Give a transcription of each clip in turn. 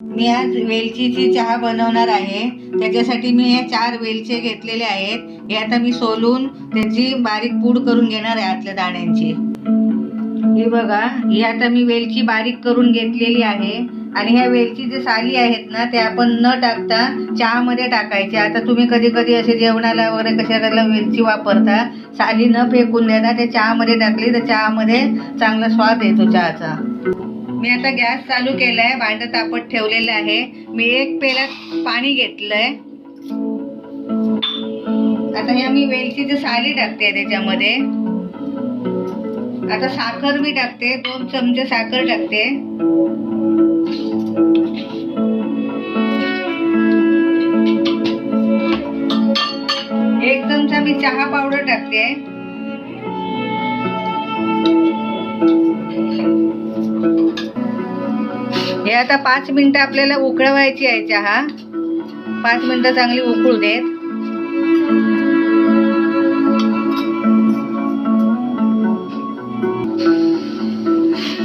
मी आज वेलचीची चहा बनवणार आहे त्याच्यासाठी मी हे चार वेलचे घेतलेले आहेत. हे आता मी सोलून त्याची बारीक पूड करून घेणार आहे आतल्या दाण्यांची. हे बघा ही आता मी वेलची बारीक करून घेतलेली आहे. आणि ह्या वेलची जे साली आहेत ना ते आपण न टाकता चहामध्ये टाकायचे. आता तुम्ही कधी कधी असे जेवणाला वगैरे कशाला वेलची वापरता साली न फेकून देता ते चहामध्ये टाकली तर चहामध्ये चांगला स्वाद येतो चहाचा. मी आता गॅस चालू केलाय भांड तापत ठेवलेलं आहे. मी एक पेला पाणी घेतलंय. आता ह्या मी वेलचीची साली टाकते त्याच्यामध्ये. आता साखर मी टाकते दोन चमचे साखर टाकते. एक चमचा मी चहा पावडर टाकते. आता पाच मिनटं आपल्याला उकळवायची आहे चहा. पाच मिनटं चांगली उकळू देत.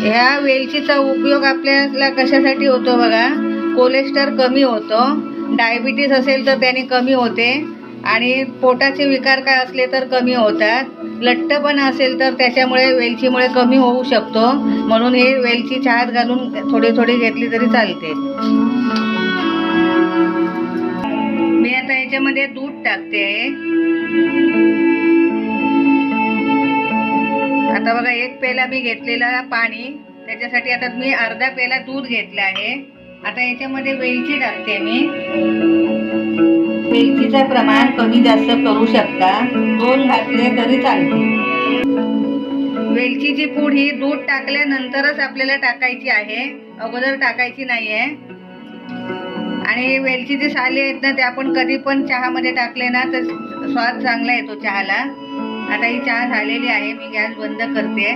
ह्या वेलचीचा उपयोग आपल्याला कशासाठी होतो बघा? कोलेस्टर कमी होतो. डायबिटीस असेल तर त्याने कमी होते. आणि पोटाचे विकार काय असले तर कमी होतात. लठ्ठपण असेल तर त्याच्यामुळे वेलचीमुळे कमी होऊ शकतो. म्हणून हे वेलची चहात घालून थोडी थोडी घेतली तरी चालते. मी आता याच्यामध्ये दूध टाकते. आता बघा एक पेला मी घेतलेला पाणी. त्याच्यासाठी आता मी अर्धा पेला दूध घेतलं आहे. आता याच्यामध्ये वेलची टाकते मी. वेलचीचं प्रमाण कमी जास्त करू शकता. दोन घातले तरी चालते वेलचीची पूड ही दूध टाकल्यानंतरच आपल्याला टाकायची आहे. अगोदर टाकायची नाही आहे आणि वेलचीचे साले आहेत ना ते आपण कधी पण चहामध्ये टाकले ना तर स्वाद चांगला येतो चहाला. आता ही चहा झालेली आहे मी गॅस बंद करते.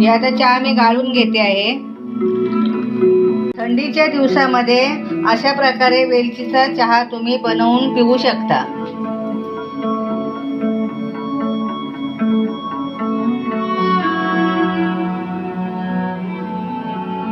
ही आता चहा मी गाळून घेते आहे. थंडीच्या दिवसामध्ये अशा प्रकारे वेलचीचा चहा तुम्ही बनवून पिऊ शकता.